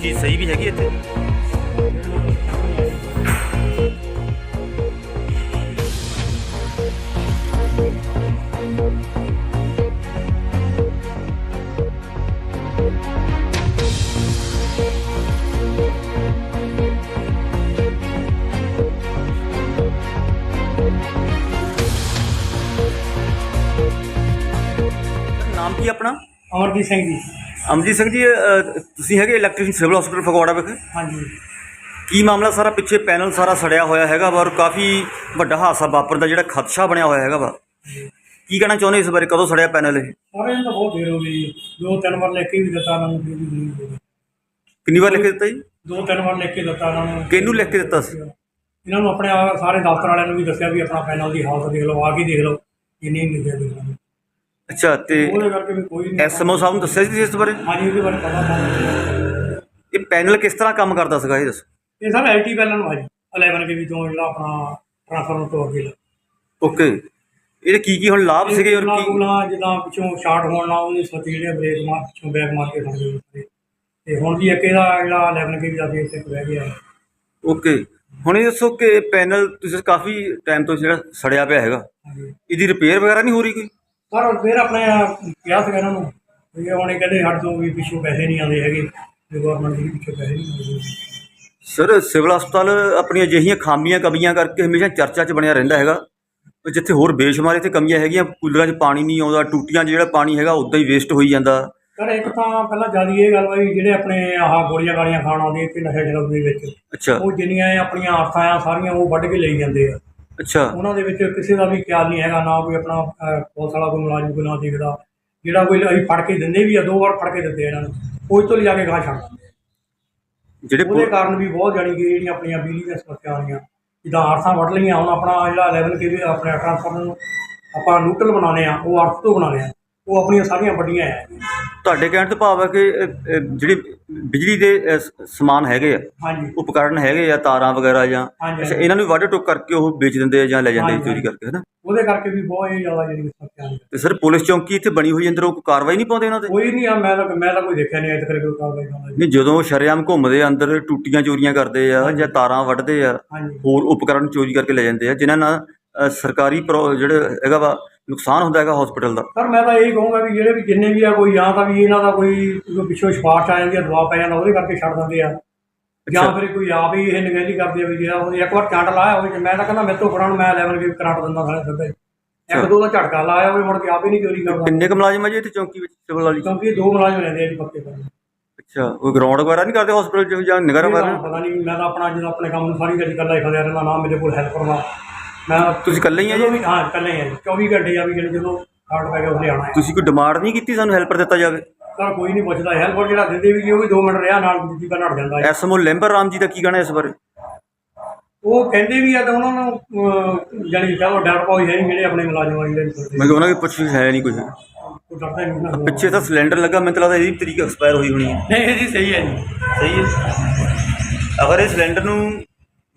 ਚੀਜ਼ ਸਹੀ ਵੀ ਹੈਗੀ ਇੱਥੇ ਨਾਮ ਕੀ ਆਪਣਾ ਅਮਰਜੀਤ ਸਿੰਘ ਜੀ ਅਮਜੀਤ ਸਿੰਘ ਜੀ ਤੁਸੀਂ ਹੈਗੇ ਇਲੈਕਟ੍ਰੀਸ਼ੀਅਨ ਸਿਵਲ ਹਸਪੀਟਲ ਫਗਵਾੜਾ ਵਿਖੇ? ਹਾਂਜੀ। ਕੀ ਮਾਮਲਾ ਸਾਰਾ ਪਿੱਛੇ ਪੈਨਲ ਸਾਰਾ ਸੜਿਆ ਹੋਇਆ ਹੈਗਾ ਵਾ ਔਰ ਕਾਫੀ ਵੱਡਾ ਹਾਦਸਾ ਵਾਪਰਦਾ ਜਿਹੜਾ ਖਦਸ਼ਾ ਬਣਿਆ ਹੋਇਆ ਹੈਗਾ ਵਾ? ਕੀ ਕਹਿਣਾ ਚਾਹੁੰਦੇ ਇਸ ਬਾਰੇ? ਕਦੋਂ ਸੜਿਆ ਪੈਨਲ ਇਹ? ਸਾਰੇ ਨੂੰ ਤਾਂ ਬਹੁਤ ਦੇਰ ਹੋ ਗਈ ਜੀ। ਦੋ ਤਿੰਨ ਵਾਰ ਲਿਖ ਕੇ ਵੀ ਦਿੱਤਾ ਉਹਨਾਂ ਨੂੰ ਫਿਰ ਵੀ ਨਹੀਂ ਹੋਇਆ। ਕਿੰਨੀ ਵਾਰ ਲਿਖ ਕੇ ਦਿੱਤਾ ਜੀ? ਦੋ ਤਿੰਨ ਵਾਰ ਲਿਖ ਕੇ ਦਿੱਤਾ ਉਹਨਾਂ ਨੂੰ। ਕਿਹਨੂੰ ਲਿਖ ਕੇ ਦਿੱਤਾ ਸੀ? ਇਹਨਾਂ ਨੂੰ ਆਪਣੇ ਆ- ਸਾਰੇ ਦਫ਼ਤਰ ਵਾਲਿਆਂ ਨੂੰ ਵੀ ਦੱਸਿਆ ਵੀ ਆਪਣਾ ਪੈਨਲ ਦੀ ਹਾਲਤ ਦੇਖ ਲਓ ਆ ਕੇ ਦੇਖ ਲਓ। ਇਹ ਨਹੀਂ ਲਿਖਿਆ ਦੇਖ ਲਓ ਅੱਛਾ ਤੇ ਉਹਦੇ ਕਰਕੇ ਵੀ ਕੋਈ ਨਹੀਂ ਐਸਐਮਓ ਸਾਹਿਬ ਨੂੰ ਦੱਸਿਆ ਸੀ ਤੁਸੀਂ ਇਸ ਬਾਰੇ? ਹਾਂਜੀ ਉਹਦੇ ਬਾਰੇ ਪਤਾ ਤਾਂ ਇਹ ਪੈਨਲ ਕਿਸ ਤਰ੍ਹਾਂ ਕੰਮ ਕਰਦਾ ਸੀਗਾ ਇਹ ਦੱਸੋ। ਇਹ ਸਰ ਐਲਟੀ ਪੈਨਲ ਨੂੰ ਹਾਂਜੀ 11 ਕੇ ਵੀ ਤੋਂ ਜਿਹੜਾ ਆਪਣਾ ਟ੍ਰਾਂਸਫਾਰਮਰ ਤੋਂ ਅੱਗੇ ਲਾ ਓਕੇ। ਇਹਦੇ ਕੀ ਕੀ ਹੁਣ ਲਾਭ ਸੀਗੇ ਔਰ ਕੀ? ਕੂਲਾਂ ਜਿੱਦਾਂ ਪਿੱਛੋਂ ਸ਼ਾਰਟ ਹੋਣ ਨਾਲ ਉਹਦੇ ਸੱਚ ਜਿਹੜੇ ਬ੍ਰੇਕ ਮਾਰ ਪਿੱਛੋਂ ਬੈਕ ਮਾਰ ਕੇ ਖੜ ਗਏ ਉੱਤੇ। ਤੇ ਹੁਣ ਵੀ ਇੱਕ ਇਹਦਾ ਜਿਹੜਾ 11 ਕੇ ਵੀ ਜਾ ਕੇ ਇੱਥੇ ਰਹਿ ਗਿਆ। ਓਕੇ। ਹੁਣ ਇਹ ਦੱਸੋ ਕਿ ਪੈਨਲ ਤੁਸੀਂ ਕਾਫੀ ਟਾਈਮ ਤੋਂ ਜਿਹੜਾ ਸੜਿਆ ਪਿਆ ਹੈਗਾ। ਇਹਦੀ ਰਿਪੇਅਰ ਵਗੈਰਾ ਨਹੀਂ ਹੋ ਰਹੀ ਕੋਈ? ਪਰ ਫਿਰ ਆਪਣੇ ਕਿਹਾ ਸੀਗਾ ਇਹਨਾਂ ਨੂੰ ਵੀ ਹੁਣ ਇਹ ਕਹਿੰਦੇ ਸਾਡੇ ਤੋਂ ਵੀ ਪਿੱਛੋਂ ਪੈਸੇ ਨਹੀਂ ਆਉਂਦੇ ਹੈਗੇ ਤੇ ਗਵਰਨਮੈਂਟ ਦੇ ਵੀ ਪਿੱਛੋਂ ਪੈਸੇ ਨਹੀਂ ਆਉਂਦੇ ਸਰ ਸਿਵਲ ਹਸਪਤਾਲ ਆਪਣੀਆਂ ਅਜਿਹੀਆਂ ਖਾਮੀਆਂ ਕਮੀਆਂ ਕਰਕੇ ਹਮੇਸ਼ਾ ਚਰਚਾ 'ਚ ਬਣਿਆ ਰਹਿੰਦਾ ਹੈਗਾ। ਤੇ ਜਿੱਥੇ ਹੋਰ ਬੇਸ਼ੁਮਾਰ ਇੱਥੇ ਕਮੀਆਂ ਹੈਗੀਆਂ ਕੂਲਰਾਂ 'ਚ ਪਾਣੀ ਨਹੀਂ ਆਉਂਦਾ ਟੂਟੀਆਂ 'ਚ ਜਿਹੜਾ ਪਾਣੀ ਹੈਗਾ ਉਦਾਂ ਹੀ ਵੇਸਟ ਹੋਈ ਜਾਂਦਾ। ਸਰ ਇੱਕ ਤਾਂ ਪਹਿਲਾਂ ਜ਼ਿਆਦਾ ਇਹ ਗੱਲ ਵੀ ਜਿਹੜੇ ਆਪਣੇ ਆਹ ਗੋਲੀਆਂ ਗਾਲੀਆਂ ਖਾਣ ਆਉਂਦੇ ਇੱਥੇ ਨਸ਼ਾ ਦੇ ਵਿੱਚ ਅੱਛਾ। ਉਹ ਜਿੰਨੀਆਂ ਆਪਣੀਆਂ ਆਰਥਾਂ ਆ ਸਾਰੀਆਂ ਉਹ ਵੱਢ ਕੇ ਲਈ ਜਾਂਦੇ ਆ। ਅੱਛਾ। ਉਹਨਾਂ ਦੇ ਵਿੱਚ ਕਿਸੇ ਦਾ ਵੀ ਖਿਆਲ ਨਹੀਂ ਹੈਗਾ ਨਾ ਕੋਈ ਆਪਣਾ ਅਹ, ਪੁਲਿਸ ਵਾਲਾ ਕੋਈ ਮੁਲਾਜ਼ਮ ਕੋਈ ਨਾ ਦੇਖਦਾ। ਜਿਹੜਾ ਕੋਈ ਅਸੀਂ ਫੜ ਕੇ ਦਿੰਦੇ ਵੀ ਆ ਦੋ ਵਾਰ ਫੜ ਕੇ ਦਿੱਤੇ ਇਹਨਾਂ ਨੂੰ। ਉਹ ਤੋਂ ਲਿਜਾ ਕੇ ਗਾਂ ਛੱਡ ਦਿੰਦੇ ਆ। ਜਿਹੜੇ ਉਹਦੇ ਕਾਰਨ ਵੀ ਬਹੁਤ ਜਾਣੀ ਕਿ ਜਿਹੜੀਆਂ ਆਪਣੀਆਂ ਬਿਜਲੀ ਦੀਆਂ ਸਮੱਸਿਆ ਆ ਰਹੀਆਂ ਜਿੱਦਾਂ ਆਰਥਾਂ ਵੱਢ ਲਈਆਂ ਹੁਣ ਆਪਣਾ ਜਿਹੜਾ 11 ਕੇ ਵੀ ਆਪਣੇ ਟ੍ਰਾਂਸਫਾਰਮਰ ਨੂੰ ਆਪਾਂ ਨਿਊਟਰਲ ਬਣਾਉਂਦੇ ਆ ਉਹ ਅਰਥ ਤੋਂ ਬਣਾਉਂਦੇ ਆ ਉਹ ਆਪਣੀਆਂ ਸਾਰੀਆਂ ਵੱਡੀਆਂ ਆ। ਤੁਹਾਡੇ ਕਹਿਣ ਤੋਂ ਭਾਵ ਹੈ ਕਿ ਅ, ਅ, ਜਿਹੜੀ ਬਿਜਲੀ ਦੇ ਅ, ਸ- ਸਮਾਨ ਹੈਗੇ ਆ। ਹਾਂਜੀ। ਉਪਕਰਨ ਹੈਗੇ ਆ ਤਾਰਾਂ ਵਗੈਰਾ ਜਾਂ ਹਾਂਜੀ। ਅੱਛਾ ਇਹਨਾਂ ਨੂੰ ਵੱਢ ਟੁੱਕ ਕਰਕੇ ਉਹ ਵੇਚ ਦਿੰਦੇ ਆ ਜਾਂ ਲੈ ਜਾਂਦੇ ਆ। ਚੋਰੀ ਕਰਕੇ ਹੈ ਨਾ ਉਹਦੇ ਕਰਕੇ ਵੀ ਬਹੁਤ ਹੀ ਜ਼ਿਆਦਾ ਜਿਹੜੀ ਸਮੱਸਿਆ ਤੇ ਸਰ ਪੁਲਿਸ ਚੌਂਕੀ ਇੱਥੇ ਬਣੀ ਹੋਈ ਅੰਦਰ ਉਹ ਕੋਈ ਕਾਰਵਾਈ ਨਹੀਂ ਪਾਉਂਦੇ ਉਹਨਾਂ ਤੇ? ਕੋਈ ਨਹੀਂ ਆ ਮੈਂ ਤਾਂ ਮੈਂ ਤਾਂ ਕੋਈ ਦੇਖਿਆ ਨਹੀਂ ਅਜੇ ਤੱਕ ਕੋਈ ਕਾਰਵਾਈ ਕਰਦਾ ਜੀ ਨਹੀਂ ਜਦੋਂ ਸ਼ਰੇਆਮ ਘੁੰਮਦੇ ਆ ਅੰਦਰ ਟੂਟੀਆਂ ਚੋਰੀਆਂ ਕਰਦੇ ਆ ਜਾਂ ਤਾਰਾਂ ਵੱਢਦੇ ਆ ਹਾਂਜੀ। ਹੋਰ ਉਪਕਰਨ ਚੋਰੀ ਕਰਕੇ ਲੈ ਜਾਂਦੇ ਆ ਜਿਨ੍ਹਾਂ ਨਾਲ ਅ, ਸਰਕਾਰੀ ਪ੍ਰੋ- ਜਿਹੜੇ ਹੈਗਾ ਵਾ ਨੁਕਸਾਨ ਹੁੰਦਾ ਹੈਗਾ ਹਸਪੀਟਲ ਦਾ। ਸਰ ਮੈਂ ਤਾਂ ਇਹੀ ਕਹੂੰਗਾ ਵੀ ਜਿਹੜੇ ਵੀ ਜਿੰਨੇ ਵੀ ਆ ਕੋਈ ਜਾਂ ਤਾਂ ਵੀ ਇਹਨਾਂ ਦਾ ਕੋਈ ਪਿੱਛੋਂ ਸਿਫਾਰਿਸ਼ ਆ ਜਾਂਦੀ ਆ ਦਬਾਅ ਪੈ ਜਾਂਦਾ ਉਹਦੇ ਕਰਕੇ ਛੱਡ ਦਿੰਦੇ ਆ। ਜਾਂ। ਫਿਰ ਕੋਈ ਆਪ ਹੀ ਇਹ ਨਿਗਹਿਲੀ ਕਰਦੇ ਆ ਵੀ ਜਿਹੜਾ ਉਹਨੇ ਇੱਕ ਵਾਰ ਚੰਡ ਲਾਇਆ ਹੋਵੇ ਮੈਂ ਤਾਂ ਕਹਿੰਦਾ ਮੇਰੇ ਤੋਂ ਫੜਨ ਮੈਂ ਲੈਵਲ ਵੀ ਕਰੰਟ ਦਿੰਦਾ ਸਾਲੇ ਸਿੱਧਾ ਇੱਕ ਦੋ ਦਾ ਝਟਕਾ ਲਾਇਆ ਹੋਵੇ ਮੁੜ ਕੇ ਆਪ ਹੀ ਨਹੀਂ ਚੋਰੀ ਕਰਦਾ। ਕਿੰਨੇ ਕੁ ਮੁਲਾਜ਼ਮ ਆ ਜੀ ਇੱਥੇ ਚੌਂਕੀ ਵਿੱਚ ਸਿਵਲ ਵਾਲੀ? 'ਚ? ਕਿਉਂਕਿ ਇਹ ਦੋ ਮੁਲਾਜ਼ਮ ਰਹਿੰਦੇ ਆ ਜੀ ਪੱਕੇ ਕਰਨ ਅੱਛਾ ਕੋਈ ਗਰਾਊਂਡ ਵਗੈਰਾ ਨਹੀਂ ਕਰਦੇ ਹਸਪੀਟਲ 'ਚ ਜਾਂ ਨਿਗਰ ਵਗੈਰਾ? ਪਤਾ ਨਹੀਂ ਮੈਂ ਤਾਂ ਆਪਣਾ ਜਦੋਂ ਆਪਣੇ ਕੰਮ ਨੂੰ ਸਾਰੀ ਦਿਹਾੜੀ ਇਕੱਲਾ ਹੀ ਖੜਿਆ ਰਹਿੰਦਾ ਨਾ ਮੇਰੇ ਕੋਲ ਹੈਲਪਰ ਵਾ ਮੈਂ ਤੁਸੀਂ ਇਕੱਲੇ ਹੀ ਆ ਜੀ? ਜਦੋਂ ਵੀ ਹਾਂ ਇਕੱਲੇ ਹੀ ਆ ਜੀ। 24 ਘੰਟੇ ਆ ਵੀ ਜਿਹੜੇ ਜਦੋਂ ਹਾਰਟ ਪੈ ਗਿਆ ਉਹਨੇ ਆਉਣਾ ਹੈ। ਤੁਸੀਂ ਕੋਈ ਡਿਮਾਂਡ ਨਹੀਂ ਕੀਤੀ ਸਾਨੂੰ ਹੈਲਪਰ ਦਿੱਤਾ ਜਾਵੇ? ਸਰ ਕੋਈ ਨਹੀਂ ਪੁੱਛਦਾ। ਹੈਲਪਰ ਜਿਹੜਾ ਦਿੰਦੇ ਵੀ ਜੀ ਉਹ ਵੀ 2 ਮਿੰਟ ਰਿਹਾ ਨਾਲ ਦੂਜੀ ਵਾਰ ਨੱਟ ਜਾਂਦਾ ਹੈ ਐਸਐਮਓ ਲੈਂਬਰ ਰਾਮ ਜੀ ਦਾ ਕੀ ਕਹਿਣਾ ਇਸ ਬਾਰੇ? ਉਹ ਕਹਿੰਦੇ ਵੀ ਆ ਤਾਂ ਉਹਨਾਂ ਨੂੰ ਕਿ ਉਹ ਡਰ ਪਾਉਈ ਹੈ ਨਹੀਂ ਜਿਹੜੇ ਆਪਣੇ ਮੁਲਾਜ਼ਮਾਂ ਜਿਹੜੇ ਕਰਦੇ ਮੈਂ ਕਿਹਾ ਉਹਨਾਂ ਦੀ ਪੁੱਛ ਹੈ ਨਹੀਂ ਕੁਝ ਉਹ ਡਰਦਾ ਹੀ ਨਹੀਂ ਨਾ। ਪਿੱਛੇ ਤਾਂ ਸਿਲੰਡਰ ਲੱਗਾ ਮੈਨੂੰ ਤਾਂ ਲੱਗਦਾ ਇਹਦੀ ਤਰੀਕ ਐਕਸਪਾਇਰ ਹੋਈ ਹੋਣੀ ਹੈ। ਨਹੀਂ ਜੀ ਸਹੀ ਹੈ ਜੀ। ਸਹੀ ਹੈ। ਅਗਰ ਇਹ ਸਿਲੰਡਰ ਨੂੰ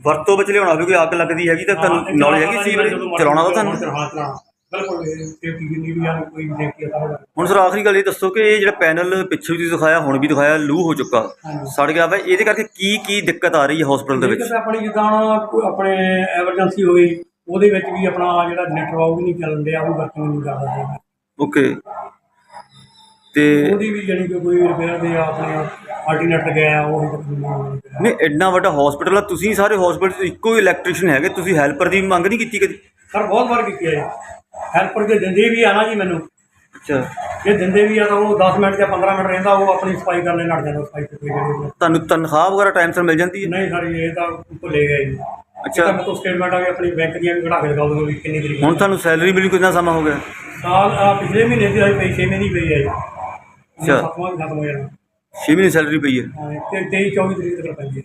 ਵਰਤੋਂ ਵਿੱਚ ਲਿਆਉਣਾ ਕੋਈ ਅੱਗ ਲੱਗਦੀ ਹੈਗੀ ਤਾਂ ਤੁਹਾਨੂੰ ਨੌਲੇਜ ਹੈਗੀ ਸੀ ਚਲਾਉਣਾ ਤਾਂ ਤੁਹਾਨੂੰ ਹਾਂ ਚਲਾਉਣਾ ਬਿਲਕੁਲ ਸੇਫਟੀ ਜਿੰਨੀ ਵੀ ਆ ਕੋਈ ਵੀ ਸੇਫਟੀ ਆ ਤਾਂ ਉਹਦਾ। ਹੁਣ ਸਰ ਆਖਰੀ ਗੱਲ ਇਹ ਦੱਸੋ ਕਿ ਇਹ ਜਿਹੜਾ ਪੈਨਲ ਪਿੱਛੇ ਵੀ ਦਿਖਾਇਆ ਹੁਣ ਵੀ ਦਿਖਾਇਆ ਲੂ ਹੋ ਚੁੱਕਾ। ਸੜ ਗਿਆ ਵਾ ਇਹਦੇ ਕਰਕੇ ਕੀ ਕੀ ਦਿੱਕਤ ਆ ਰਹੀ ਹੈ ਹਸਪੀਟਲ ਦੇ ਵਿੱਚ ਦਿੱਕਤ ਆਪਣੀ ਜਿੱਦਾਂ ਆਪਣੇ ਐਮਰਜੈਂਸੀ ਹੋ ਗਈ ਉਹਦੇ ਵਿੱਚ ਵੀ ਆਪਣਾ ਜਿਹੜਾ ਨੈਟਵਰਕ ਉਹ ਵੀ ਨਹੀਂ ਚੱਲਣ ਡਿਆ ਉਹ ਵੀ ਵਰਕਿੰਗ ਨਹੀਂ ਕਰਦਾ। ਓਕੇ ਤੇ ਉਹਦੀ ਵੀ ਜਾਣੀ ਕਿ ਕੋਈ ਰਿਪੇਅਰ ਦੇ ਆਪਣੇ ਆਲਟਰਨੇਟਰ ਗਿਆ ਉਹ ਤੱਕ ਨਹੀਂ ਐਡਾ ਵੱਡਾ ਹਸਪੀਟਲ ਆ ਤੁਸੀਂ ਸਾਰੇ ਹਸਪੀਟਲ ਇੱਕੋ ਹੀ ਇਲੈਕਟ੍ਰੀਸ਼ੀਅਨ ਹੈਗੇ ਤੁਸੀਂ ਹੈਲਪਰ ਦੀ ਮੰਗ ਨਹੀਂ ਕੀਤੀ ਕਦੀ? ਸਰ ਬਹੁਤ ਵਾਰ ਕੀਤੀ ਹੈ ਹੈਲਪਰ ਜੇ ਦਿੰਦੇ ਵੀ ਆ ਨਾ ਜੀ ਮੈਨੂੰ। ਅੱਛਾ। ਜੇ ਦਿੰਦੇ ਵੀ ਆ ਤਾਂ ਉਹ 10 ਮਿੰਟ ਜਾਂ 15 ਮਿੰਟ ਰਹਿੰਦਾ ਉਹ ਆਪਣੀ ਸਫ਼ਾਈ ਕਰਨੇ ਲੱਗ ਜਾਂਦਾ ਸਫ਼ਾਈ ਤੇ ਤੁਹਾਨੂੰ ਤਨਖਾਹ ਵਗੈਰਾ ਟਾਈਮ ਸਿਰ ਮਿਲ ਜਾਂਦੀ ਹੈ? ਨਹੀਂ ਸਰ ਇਹ ਤਾਂ ਭੁੱਲੇ ਗਏ ਜੀ। ਅੱਛਾ। ਮੈਂ ਤੋਂ ਸਟੇਟਮੈਂਟ ਆ ਵੀ ਆਪਣੀ ਬੈਂਕ ਦੀਆਂ ਵੀ ਕਢਾ ਕੇ ਦਿਖਾ ਦੂੰਗਾ ਵੀ ਕਿੰਨੀ ਤਰੀਕ ਹੁਣ ਤੁਹਾਨੂੰ ਸੈਲਰੀ ਮਿਲੀ ਕਿੰਨਾ ਸਮਾਂ ਹੋ ਗਿਆ? ਸਾਲ ਪਿਛਲੇ ਮਹੀਨੇ ਦੀ ਆਈ ਪਈ 6 ਮਹੀਨੇ ਦੀ ਪਈ ਹੈ ਅੱਛਾ। ਸੱਤਵਾਂ ਵੀ ਖਤਮ ਹੋ ਜਾਣਾ। 6 ਮਹੀਨੇ ਸੈਲਰੀ ਪਈ ਹੈ। ਹਾਂ, ਤੇ 23 24 ਤਰੀਕ ਤੱਕ ਪੈਂਦੀ ਹੈ।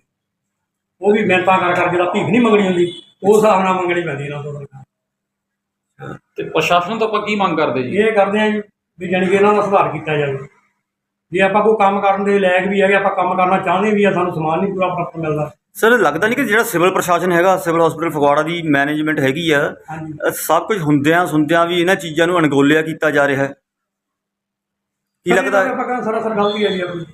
ਉਹ ਵੀ ਮਿਹਨਤਾਂ ਕਰ ਕਰ ਜਿਹੜਾ ਭੀਖ ਨਹੀਂ ਮੰਗਣੀ ਹੁੰਦੀ। ਉਹ ਹਿਸਾਬ ਨਾਲ ਮੰਗਣੀ ਪੈਂਦੀ ਇਹਨਾਂ ਤੋਂ ਤਨਖਾਹ। ਤੇ ਪ੍ਰਸ਼ਾਸਨ ਤੋਂ ਆਪਾਂ ਕੀ ਮੰਗ ਕਰਦੇ ਜੀ? ਇਹ ਕਰਦੇ ਆ ਜੀ ਵੀ ਜਾਣੀ ਕਿ ਇਹਨਾਂ ਦਾ ਸੁਧਾਰ ਕੀਤਾ ਜਾਵੇ। ਜੇ ਆਪਾਂ ਕੋਈ ਕੰਮ ਕਰਨ ਦੇ ਲਾਇਕ ਵੀ ਹੈਗੇ ਆਪਾਂ ਕੰਮ ਕਰਨਾ ਚਾਹੁੰਦੇ ਵੀ ਆ ਸਾਨੂੰ ਸਮਾਨ ਨਹੀਂ ਪੂਰਾ ਪ੍ਰਾਪਤ ਮਿਲਦਾ। ਸਰ ਲੱਗਦਾ ਨਹੀਂ ਕਿ ਜਿਹੜਾ ਸਿਵਲ ਪ੍ਰਸ਼ਾਸਨ ਹੈਗਾ ਸਿਵਲ ਹਸਪੀਟਲ ਫਗਵਾੜਾ ਦੀ ਮੈਨੇਜਮੈਂਟ ਹੈਗੀ ਆ ਹਾਂਜੀ। ਅ, ਸਭ ਕੁਝ ਹੁੰਦਿਆਂ ਸੁਣਦਿਆਂ ਵੀ ਇਹਨਾਂ ਚੀਜ਼ਾਂ ਨੂੰ ਅਣਗੌਲਿਆ ਕੀਤਾ ਜਾ ਰਿਹਾ ਹੈ। ਕੀ ਲੱਗਦਾ ਹੈ ਆਪਾਂ ਕਹਿੰਦੇ ਸਰਾਸਰ ਗਲਤੀ ਹੈ ਜੀ ਆਪਣੀ।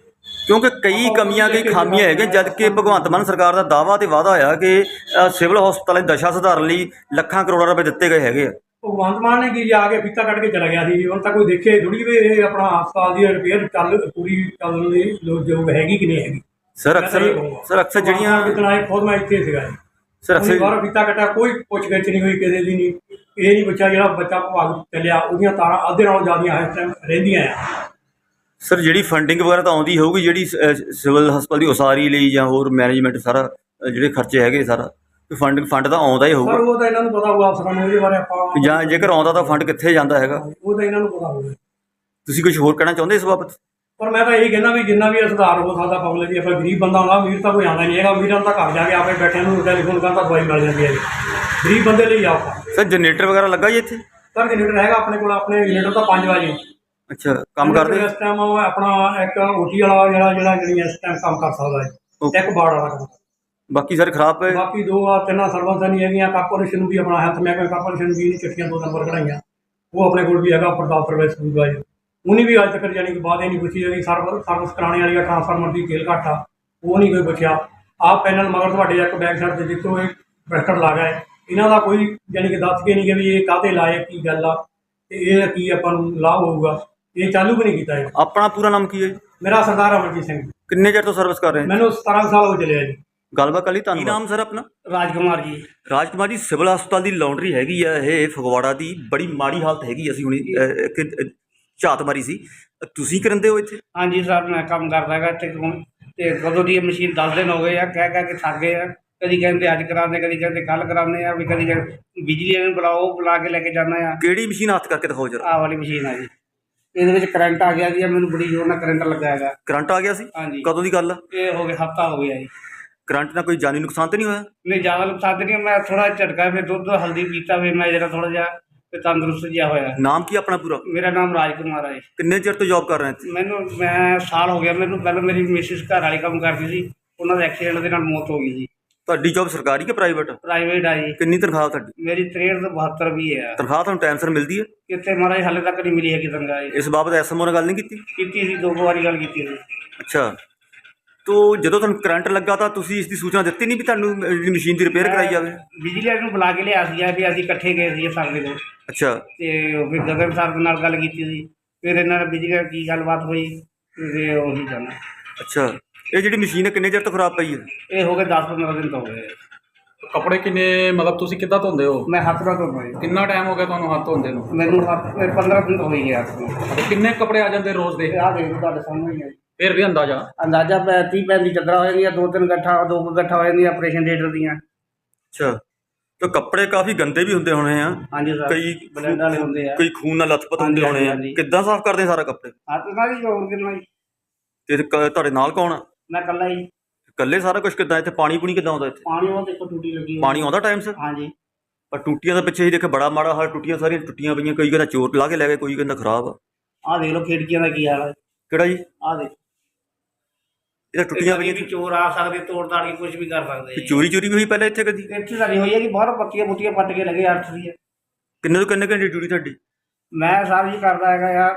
ਕਿਉਂਕਿ ਕਈ ਕਮੀਆਂ ਕਈ ਖਾਮੀਆਂ ਹੈਗੀਆਂ ਜਦ ਕਿ ਭਗਵੰਤ ਮਾਨ ਸਰਕਾਰ ਦਾ ਦਾਵਾ ਤੇ ਵਾਅਦਾ ਹੋਇਆ ਕਿ ਅ, ਸਿਵਲ ਹਸਪਤਾਲਾਂ ਦੀ ਦਸ਼ਾ ਸੁਧਾਰਨ ਲਈ ਲੱਖਾਂ ਕਰੋੜਾਂ ਰੁਪਏ ਦਿੱਤੇ ਗਏ ਹੈਗੇ ਆ। ਭਗਵੰਤ ਮਾਨ ਨੇ ਕੀ ਆ ਕੇ ਫੀਤਾ ਕੱਢ ਕੇ ਚਲਾ ਗਿਆ ਸੀ। ਹੁਣ ਤਾਂ ਕੋਈ ਦੇਖੇ ਥੋੜੀ ਵੀ ਇਹ ਆਪਣਾ ਹਸਪਤਾਲ ਦੀ ਰਿਪੇਅਰ ਚੱਲ ਪੂਰੀ ਚੱਲਣ ਦੀ ਲੋਕ ਹੈਗੀ ਕਿ ਨਹੀਂ ਹੈਗੀ। ਸਰ ਅਕਸਰ। ਸਰ ਅਕਸਰ ਜਿਹੜੀਆਂ ਕਿਤਨਾ ਖੁਦ ਮੈਂ ਇੱਥੇ ਸੀਗਾ ਜੀ। ਸਰ ਅਕਸਰ ਬਾਹਰ ਫੀਤਾ ਕੱਟਿਆ ਕੋਈ ਪੁੱਛ ਗਿੱਛ ਨਹੀਂ ਹੋਈ ਕਿਸੇ ਦੀ ਨਹੀਂ। ਇਹ ਨਹੀਂ ਬੱਚਾ ਜਿਹੜਾ ਬੱਚਾ ਭਾਗ ਚੱਲਿਆ ਉਹਦੀਆਂ ਤਾਰਾਂ ਅੱਧੇ ਨਾਲੋਂ ਜ਼ਿਆਦੀਆਂ ਇਸ ਟਾਈਮ ਰਹਿੰਦੀਆਂ ਆ। ਸਰ ਜਿਹੜੀ ਫੰਡਿੰਗ ਵਗੈਰਾ ਤਾਂ ਆਉਂਦੀ ਹੋਊਗੀ ਜਿਹੜੀ ਸਿਵਲ ਹਸਪਤਾਲ ਦੀ ਉਸਾਰੀ ਲਈ ਜਾਂ ਹੋਰ ਮੈਨੇਜਮੈਂਟ ਸਾਰਾ ਜਿਹੜੇ ਖਰਚੇ ਹੈਗੇ ਸਾਰਾ ਫੰਡ ਫੰਡ ਤਾਂ ਆਉਂਦਾ ਹੀ ਪਰ ਹੋਊਗਾ। ਉਹ ਤਾਂ ਇਹਨਾਂ ਨੂੰ ਪਤਾ ਹੋਊਗਾ ਅਫਸਰਾਂ ਨੂੰ ਇਹਦੇ ਬਾਰੇ ਆਪਾਂ ਜਾਂ ਜੇਕਰ ਆਉਂਦਾ ਤਾਂ ਫੰਡ ਕਿੱਥੇ ਜਾਂਦਾ ਹੈਗਾ? ਉਹ ਤਾਂ ਇਹਨਾਂ ਨੂੰ ਪਤਾ ਹੋਊਗਾ। ਤੁਸੀਂ ਕੁਝ ਹੋਰ ਕਹਿਣਾ ਚਾਹੁੰਦੇ ਇਸ ਬਾਬਤ? ਪਰ ਮੈਂ ਤਾਂ ਇਹੀ ਕਹਿੰਦਾ ਵੀ ਜਿੰਨਾ ਵੀ ਸੁਧਾਰ ਹੋ ਸਕਦਾ ਪਬਲਿਕ ਦੀ ਆਪਾਂ ਗਰੀਬ ਬੰਦਾ ਹੁੰਦਾ ਅਮੀਰ ਤਾਂ ਕੋਈ ਆਉਂਦਾ ਨਹੀਂ ਹੈਗਾ। ਅਮੀਰਾਂ ਤਾਂ ਘਰ ਜਾ ਕੇ ਆਪੇ ਬੈਠਿਆਂ ਨੂੰ ਟੈਲੀਫੋਨ ਕਰਨ ਤਾਂ ਦਵਾਈ ਮਿਲ ਜਾਂਦੀ ਹੈ ਗਰੀਬ ਬੰਦੇ ਲਈ ਆਓ ਸਰ ਜਨਰੇਟਰ ਵਗੈਰਾ ਲੱਗਾ ਜੀ ਇੱਥੇ? ਸਰ ਜਨਰੇਟਰ ਹੈਗਾ ਆਪਣੇ ਕੋਲ ਆਪਣੇ ਜਨਰੇਟਰ ਤਾਂ 5 ਵਜੇ। ਅੱਛਾ ਕੰਮ ਕਰਦੇ? ਇਸ ਟਾਈਮ ਉਹ ਆਪਣਾ ਇੱਕ ਓਟੀ ਵਾਲਾ ਜਿਹੜਾ ਜਿਹੜਾ ਜਿਹੜੀ ਇਸ ਟਾਈਮ ਕੰਮ ਕਰ ਸਕਦਾ ਹੈ। ਇੱਕ ਬਾੜ ਵਾਲਾ ਕੰਮ। ਬਾਕੀ ਸਾਰੇ ਖਰਾਬ ਪਏ? ਬਾਕੀ ਦੋ ਆ ਤਿੰਨਾਂ ਸਰਵਿਸਾਂ ਨਹੀਂ ਹੈਗੀਆਂ। ਕਾਰਪੋਰੇਸ਼ਨ ਨੂੰ ਵੀ ਆਪਣਾ ਹੈਲਥ ਮਹਿਕਮੇ ਕਾਰਪੋਰੇਸ਼ਨ ਵੀ ਨਹੀਂ ਚਿੱਠੀਆਂ ਦੋ ਨੰਬਰ ਕਢਾਈਆਂ। ਉਹ ਆਪਣੇ ਕੋਲ ਵੀ ਹੈਗਾ ਪ੍ਰਤਾਪ ਸਰਵਿਸ ਸੁਪਰਵਾਈਜ਼ਰ ਉਹਨੇ ਵੀ ਅੱਜ ਤੱਕ ਜਾਨੀ ਕਿ ਬਾਤ ਹੀ ਨਹੀਂ ਪੁੱਛੀ ਹੈਗੀ। ਸਰਵਿਸ ਸਰਵਿਸ ਕਰਾਉਣੇ ਵਾਲੀ ਆ ਟ੍ਰਾਂਸਫਾਰਮਰ ਦੀ ਕੇਲ ਘੱਟ ਆ। ਉਹ ਨਹੀਂ ਕੋਈ ਪੁੱਛਿਆ। ਆਹ ਪੈਨਲ ਮਗਰ ਤੁਹਾਡੇ ਇੱਕ ਬੈਕ ਸਾਈਡ ਤੇ ਜਿੱਥੋਂ ਇਹ ਪ੍ਰੈਸਟਰ ਲਾ ਗਿਆ ਹੈ। ਇਹਨਾਂ ਦਾ ਕੋਈ ਜਾਨੀ ਕਿ ਦੱਸ ਕੇ ਨਹੀਂ ਕਿ ਵੀ ਇਹ ਕਾਹਦੇ ਲਾਏ ਕੀ ਗੱਲ ਆ। ਤੇ ਇਹ ਕੀ ਆਪਾਂ ਨੂੰ ਲਾਭ ਹੋਊਗਾ। ਇਹ ਚਾਲੂ ਵੀ ਨਹੀਂ ਕੀਤਾ ਇਹ ਆਪਣਾ ਪੂਰਾ ਨਾਮ ਕੀ ਹੈ ਜੀ? ਮੇਰਾ ਸਰਦਾਰ ਅਮਰਜੀਤ ਸਿੰਘ। ਕਿੰਨੇ ਚਿਰ ਤੋਂ ਸਰਵਿਸ ਕਰ ਰਹੇ ਹੋ? ਮੈਨੂੰ 17 ਸਾਲ ਹੋ ਚੱਲੇ ਆ ਜੀ। ਗੱਲਬਾਤ ਕਰ ਲਈ ਤੁਹਾਨੂੰ? ਕੀ ਨਾਮ ਸਰ ਆਪਣਾ? ਰਾਜਕੁਮਾਰ ਜੀ। ਰਾਜਕੁਮਾਰ ਜੀ ਸਿਵਲ ਹਸਪਤਾਲ ਦੀ ਲਾਉਂਡਰੀ ਹੈਗੀ ਆ ਇਹ ਫਗਵਾੜਾ ਦੀ। ਬੜੀ ਮਾੜੀ ਹਾਲਤ ਹੈਗੀ ਅਸੀਂ ਹੁਣੀ ਅਹ, ਇੱਕ ਅਹ, ਝਾਤ ਮਾਰੀ ਸੀ। ਅਹ, ਤੁਸੀਂ ਕਰੰਦੇ ਹੋ ਇੱਥੇ? ਹਾਂਜੀ ਸਰ ਮੈਂ ਕੰਮ ਕਰਦਾ ਹੈਗਾ ਤੇ ਹੁਣ। ਤੇ ਕਦੋਂ ਦੀ ਇਹ ਮਸ਼ੀਨ 10 ਦਿਨ ਹੋ ਗਏ ਆ ਕਹਿ ਕਹਿ ਕੇ ਥੱਕ ਗਏ ਆ। ਕਦੀ ਕਹਿੰਦੇ ਅੱਜ ਕਰਾਉਂਦੇ ਕਦੀ ਕਹਿੰਦੇ ਕੱਲ ਕਰਾਉਂਦੇ ਆ ਵੀ ਕਦੀ ਕਹਿੰਦੇ ਬਿਜਲੀ ਵਾਲੇ ਨੂੰ ਬੁਲਾਓ ਬੁਲਾ ਕੇ ਲੈ ਕੇ ਜਾਣਾ ਆ। ਕਿਹੜੀ ਮਸ਼ੀਨ ਹੱਥ ਕਰਕੇ ਦਿਖਾਓ ਜਰਾ। ਆਹ ਵਾਲੀ ਮਸ਼ੀਨ ਆ ਜੀ। ਇਹਦੇ ਵਿੱਚ ਕਰੰਟ ਆ ਗਿਆ ਜੀ ਮੈਨੂੰ ਬੜੀ ਜ਼ੋਰ ਨਾਲ ਕਰੰਟ ਲੱਗਾ ਹੈਗਾ। ਕਰੰਟ ਆ ਗਿਆ ਸੀ? ਹਾਂਜੀ। ਕਦੋਂ ਦੀ ਗੱਲ ਆ? ਇਹ ਹੋ ਗਿਆ ਹਫਤਾ ਹੋ ਗਿਆ ਜੀ। ਕਰੰਟ ਨਾਲ ਕੋਈ ਜਾਨੀ ਨੁਕਸਾਨ ਤਾਂ ਨਹੀਂ ਹੋਇਆ? ਨਹੀਂ ਜ਼ਿਆਦਾ ਨੁਕਸਾਨ ਤਾਂ ਨਹੀਂ ਮੈਂ ਥੋੜਾ ਝਟਕਾ ਫਿਰ ਦੁੱਧ ਹਲਦੀ ਪੀਤਾ ਵੀ ਮੈਂ ਜਿਹੜਾ ਥੋੜਾ ਜਿਹਾ ਤੇ ਤੰਦਰੁਸਤ ਜਿਹਾ ਹੋਇਆ। ਨਾਮ ਕੀ ਆਪਣਾ ਪੂਰਾ? ਮੇਰਾ ਨਾਮ ਰਾਜ ਕੁਮਾਰ ਹੈ। ਕਿੰਨੇ ਚਿਰ ਤੋਂ ਜੌਬ ਕਰ ਰਹੇ ਇੱਥੇ? ਮੈਨੂੰ ਮੈਂ ਸਾਲ ਹੋ ਗਿਆ ਮੈਨੂੰ ਪਹਿਲਾਂ ਮੇਰੀ ਮਿਸਿਸ ਘਰ ਵਾਲੀ ਕੰਮ ਕਰਦੀ ਸੀ ਉਹਨਾਂ ਦਾ ਐਕਸੀਡੈਂਟ ਦੇ ਨਾਲ ਮੌਤ ਹੋ ਗਈ ਜੀ ਤੁਹਾਡੀ ਜੌਬ ਸਰਕਾਰੀ ਕਿ ਪ੍ਰਾਈਵੇਟ ਪ੍ਰਾਈਵੇਟ ਆ ਜੀ। ਕਿੰਨੀ ਤਨਖਾਹ ਤੁਹਾਡੀ? ਮੇਰੀ 63 ਤੋਂ 72 ਵੀ ਹੈ। ਤਨਖਾਹ ਤੁਹਾਨੂੰ ਟਾਈਮ ਸਿਰ ਮਿਲਦੀ ਹੈ? ਕਿਤੇ ਮਹਾਰਾਜ ਹਾਲੇ ਤੱਕ ਨਹੀਂ ਮਿਲੀ ਹੈਗੀ ਤਨਖਾਹ ਜੀ। ਇਸ ਬਾਬਤ ਐਸਐਮਓ ਨਾਲ ਗੱਲ ਨਹੀਂ ਕੀਤੀ? ਕੀਤੀ ਸੀ ਦੋ ਕੁ ਵਾਰੀ ਗੱਲ ਕੀਤੀ ਸੀ। ਅੱਛਾ। ਤੋ ਜਦੋਂ ਤੁਹਾਨੂੰ ਕਰੰਟ ਲੱਗਾ ਤਾਂ ਤੁਸੀਂ ਇਸ ਦੀ ਸੂਚਨਾ ਦਿੱਤੀ ਨਹੀਂ ਵੀ ਤੁਹਾਨੂੰ ਜਿਹੜੀ ਮਸ਼ੀਨ ਦੀ ਰਿਪੇਅਰ ਕਰਾਈ ਜਾਵੇ? ਬਿਜਲੀ ਵਾਲੇ ਨੂੰ ਬੁਲਾ ਕੇ ਲਿਆ ਸੀ ਵੀ ਅਸੀਂ ਇਕੱਠੇ ਗਏ ਸੀ ਸਰ ਦੇ ਕੋਲ ਅੱਛਾ। ਤੇ ਉਹ ਫਿਰ ਗਗਨ ਸਰ ਦੇ ਨਾਲ ਗੱਲ ਕੀਤੀ ਸੀ। ਫਿਰ ਇਹਨਾਂ ਨਾਲ ਬਿਜਲੀ ਨਾਲ ਕੀ ਗੱਲਬਾਤ ਹੋਈ ਤੇ ਉਹੀ ਜਾਣਾ। ਅੱਛਾ। ਇਹ ਜਿਹੜੀ ਮਸ਼ੀਨ ਹੈ ਕਿੰਨੇ ਚਿਰ ਤੋਂ ਖਰਾਬ ਪਈ ਹੈ? ਇਹ ਹੋ ਗਏ 10 15 ਦਿਨ ਤੋਂ ਹੋ ਗਏ। ਕੱਪੜੇ ਕਿੰਨੇ ਮਤਲਬ ਤੁਸੀਂ ਕਿੱਦਾਂ ਧੋਂਦੇ ਹੋ? ਮੈਂ ਹੱਥ ਨਾਲ ਧੋਣਾ ਜੀ। ਕਿੰਨਾ ਟਾਈਮ ਹੋ ਗਿਆ ਤੁਹਾਨੂੰ ਹੱਥ ਧੋਂਦੇ ਨੂੰ? ਮੈਨੂੰ ਹੱਥ 15 ਦਿਨ ਤੋਂ ਹੋਈ ਗਿਆ ਹੱਥ ਨੂੰ। ਤੇ ਕਿੰਨੇ ਕੱਪੜੇ ਆ ਜਾਂਦੇ ਰੋਜ਼ ਦੇ? ਆਹ ਦੇਖ ਤੁਹਾਡੇ ਸਾਹਮਣੇ ਹੀ ਹੈ। ਫਿਰ ਵੀ ਅੰਦਾਜ਼ਾ? ਅੰਦਾਜ਼ਾ ਪੈ 30 ਪੈਂਤੀ ਚੱਦਰਾਂ ਹੋ ਜਾਂਦੀਆਂ ਦੋ ਤਿੰਨ ਗੱਠਾ ਦੋ ਕੁ ਗੱਠਾ ਹੋ ਜਾਂਦੀਆਂ ਆਪਰੇਸ਼ਨ ਥੀਏਟਰ ਦੀਆਂ। ਅੱਛਾ। ਤਾਂ ਕੱਪੜੇ ਕਾਫੀ ਗੰਦੇ ਵੀ ਹੁੰਦੇ ਹੋਣੇ ਆ। ਹਾਂਜੀ ਸਰ ਕਈ ਬਲੈਂਡ ਵਾਲੇ ਹੁੰਦੇ ਆ। ਕਈ ਖੂਨ ਨਾਲ ਲਥਪਥ ਹੁੰਦੇ ਹਾਂਜੀ, ਹੋਣੇ ਆ। ਹਾਂਜੀ। ਕਿੱਦਾਂ ਸਾਫ਼ ਕਰਦੇ ਸਾਰਾ ਕੱਪੜੇ? ਹੱਥ ਨਾਲ ਹੀ ਹੋਰ ਕਿੰਨਾ ਜੀ ਤੇ ਕ- ਤੁਹਾਡੇ ਨਾਲ ਕੌਣ ਆ? ਮੈਂ ਕੱਲਾ ਹੀ। ਇਕੱਲੇ ਸਾਰਾ ਕੁਝ ਕਿੱਦਾਂ? ਇੱਥੇ ਪਾਣੀ ਪੂਣੀ ਕਿੱਦਾਂ ਆਉਂਦਾ ਇੱਥੇ? ਪਾਣੀ ਉਹ ਦੇਖੋ ਟੂਟੀ ਲੱਗੀ ਹੋਈ। ਪਾਣੀ ਆਉਂਦਾ ਟਾਈਮ ਸਿਰ? ਹਾਂਜੀ। ਪਰ ਟੂਟੀਆਂ ਦੇ ਪਿੱਛੇ ਹੀ ਦੇਖੇ ਬੜਾ ਮਾੜਾ ਹਾਲ ਟੂਟੀਆਂ ਸਾਰੀਆਂ ਟੁੱਟੀਆਂ ਪਈਆਂ ਕਈ ਕਹਿੰਦਾ ਚੋਰ ਲਾ ਕੇ ਲੈ ਗਏ ਕੋਈ ਕਹਿੰਦਾ ਖਰਾਬ ਆ। ਆਹ ਦੇਖ ਲਓ ਖਿੜਕੀਆਂ ਦਾ ਕੀ ਹਾਲ ਹੈ ਕਿਹੜਾ ਜੀ? ਆਹ ਦੇਖ। ਇਹ ਤਾਂ ਟੁੱਟੀਆਂ ਪਈਆਂ। ਵੀ ਚੋਰ ਆ ਸਕਦੇ ਤੋੜ ਤਾੜ ਕੇ ਕੁਝ ਵੀ ਕਰ ਸਕਦੇ ਤੇ ਚੋਰੀ ਚੋਰੀ ਵੀ ਹੋਈ ਪਹਿਲਾਂ ਇੱਥੇ ਕਦੀ? ਇੱਥੇ ਸਾਡੀ ਹੋਈ ਹੈ ਕਿ ਬਾਹਰ ਪੱਤੀਆਂ ਪੁੱਤੀਆਂ ਪੱਟ ਕੇ ਲਗੇ ਅੱਠ ਦੀ। ਹੈ ਕਿੰਨੇ ਤੋਂ ਕਿੰਨੇ ਘੰਟੇ ਡਿਊਟੀ ਤੁਹਾਡੀ? ਮੈਂ ਸਾਰ ਜੀ ਕਰਦਾ ਹੈਗਾ ਯਾਰ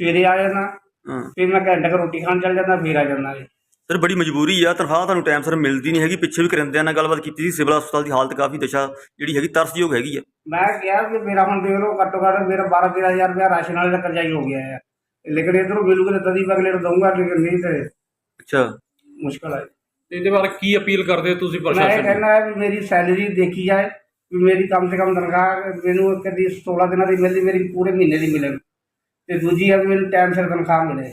ਸਵੇਰੇ ਆ ਜਾਣਾ ਹਾਂ। ਫਿਰ ਮੈਂ ਘੰਟੇ ਕੁ ਰੋਟੀ ਖਾਣ ਚੱਲ ਜਾਂਦਾ ਫਿਰ ਆ ਜਾਂਦਾ ਜੀ। ਸਰ ਬੜੀ ਮਜਬੂਰੀ ਆ ਤਨਖਾਹ ਤੁਹਾਨੂੰ ਟਾਈਮ ਸਿਰ ਮਿਲਦੀ ਨਹੀਂ ਹੈਗੀ ਪਿੱਛੇ ਵੀ ਕਰਿੰਦਿਆਂ ਨਾਲ ਗੱਲਬਾਤ ਕੀਤੀ ਸੀ ਸਿਵਲ ਹਸਪਤਾਲ ਦੀ ਹਾਲਤ ਕਾਫੀ ਦਸ਼ਾ ਜਿਹੜੀ ਹੈਗੀ ਤਰਸਯੋਗ ਹੈਗੀ ਆ। ਮੈਂ ਕਿਹਾ ਕਿ ਮੇਰਾ ਹੁਣ ਦੇਖ ਲਓ ਘੱਟੋ ਘੱਟ ਮੇਰਾ 12 13000 ਰੁਪਇਆ ਰਾਸ਼ਨ ਵਾਲੇ ਦਾ ਕਰਜ਼ਾ ਹੀ ਹੋ ਗਿਆ ਹੈ ਲੇਕਿਨ ਇਧਰੋਂ ਤਾਂ ਤਦੀ ਮੈਂ ਅਗਲੇ ਨੂੰ ਦਊਂਗਾ ਲੇਕਿਨ ਨਹੀਂ ਤੇ ਅੱਛਾ। ਮੁਸ਼ਕਲ ਹੈ ਤੇ ਇਹਦੇ ਬਾਰੇ ਕੀ ਅਪੀਲ ਕਰਦੇ ਹੋ ਤੁਸੀਂ ਮੈਂ ਪ੍ਰਸ਼ਾਸਨ ਨੂੰ? ਕਹਿਣਾ ਹੈ ਵੀ ਮੇਰੀ ਸੈਲਰੀ ਦੇਖੀ ਜਾਏ ਵੀ ਮੇਰੀ ਕਮ ਸੇ ਕਮ ਤਨਖਾਹ ਮੈਨੂੰ ਕਦੀ 16 ਦਿਨਾਂ ਦੀ ਮਿਲਦੀ ਮੇਰੀ ਪੂਰੇ ਮਹੀਨੇ ਦੀ ਮਿਲੇ ਤੇ ਦੂਜੀ ਹੈ ਵੀ ਮੈਨੂੰ ਟਾਈਮ ਸਿਰ ਤਨਖਾਹ ਮਿਲੇ।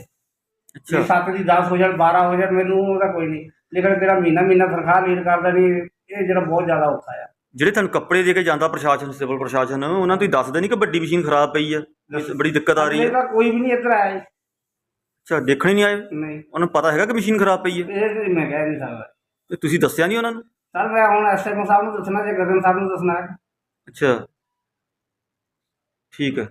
ਜੇ 7 ਦੀ 10 ਹੋ ਜਾਣ 12 ਹੋ ਜਾਣ ਮੈਨੂੰ ਉਹਦਾ ਕੋਈ ਨਹੀਂ। ਲੇਕਿਨ ਜਿਹੜਾ ਮਹੀਨਾ ਮਹੀਨਾ ਤਨਖਾਹ ਲੀਡ ਕਰਦਾ ਨਹੀਂ ਇਹ ਜਿਹੜਾ ਬਹੁਤ ਜ਼ਿਆਦਾ ਔਖਾ ਆ। ਜਿਹੜੇ ਤੁਹਾਨੂੰ ਕੱਪੜੇ ਦੇ ਕੇ ਜਾਂਦਾ ਪ੍ਰਸ਼ਾਸਨ ਸਿਵਲ ਪ੍ਰਸ਼ਾਸਨ ਉਹਨਾਂ ਤੋਂ ਹੀ ਦੱਸਦੇ ਨਹੀਂ ਕਿ ਵੱਡੀ ਮਸ਼ੀਨ ਖਰਾਬ ਪਈ ਆ? ਬੜੀ ਦਿੱਕਤ ਆ ਰਹੀ ਹੈ ਦਾ ਕੋਈ ਵੀ ਨਹੀਂ ਇੱਧਰ ਆਇਆ। ਜੀ। ਅੱਛਾ ਦੇਖਣ ਹੀ ਨਹੀਂ ਆਏ? ਨਹੀਂ। ਉਹਨਾਂ ਨੂੰ ਪਤਾ ਹੈਗਾ ਕਿ ਮਸ਼ੀਨ ਖਰਾਬ ਪਈ ਹੈ ਇਹ ਤੇ ਮੈਂ ਕਹਿ ਨਹੀਂ ਸਕਦਾ। ਤੇ ਤੁਸੀਂ ਦੱਸਿਆ ਨਹੀਂ ਉਹਨਾਂ ਨੂੰ? ਸਰ ਮੈਂ ਹੁਣ ਐਸਐਮਓ ਸਾਹਿਬ ਨੂੰ ਦੱਸਣਾ ਜੇ ਗਗਨ ਸਾਹਿਬ ਨੂੰ ਦੱਸਣਾ ਹੈ। ਅੱਛਾ। ਠੀਕ ਹੈ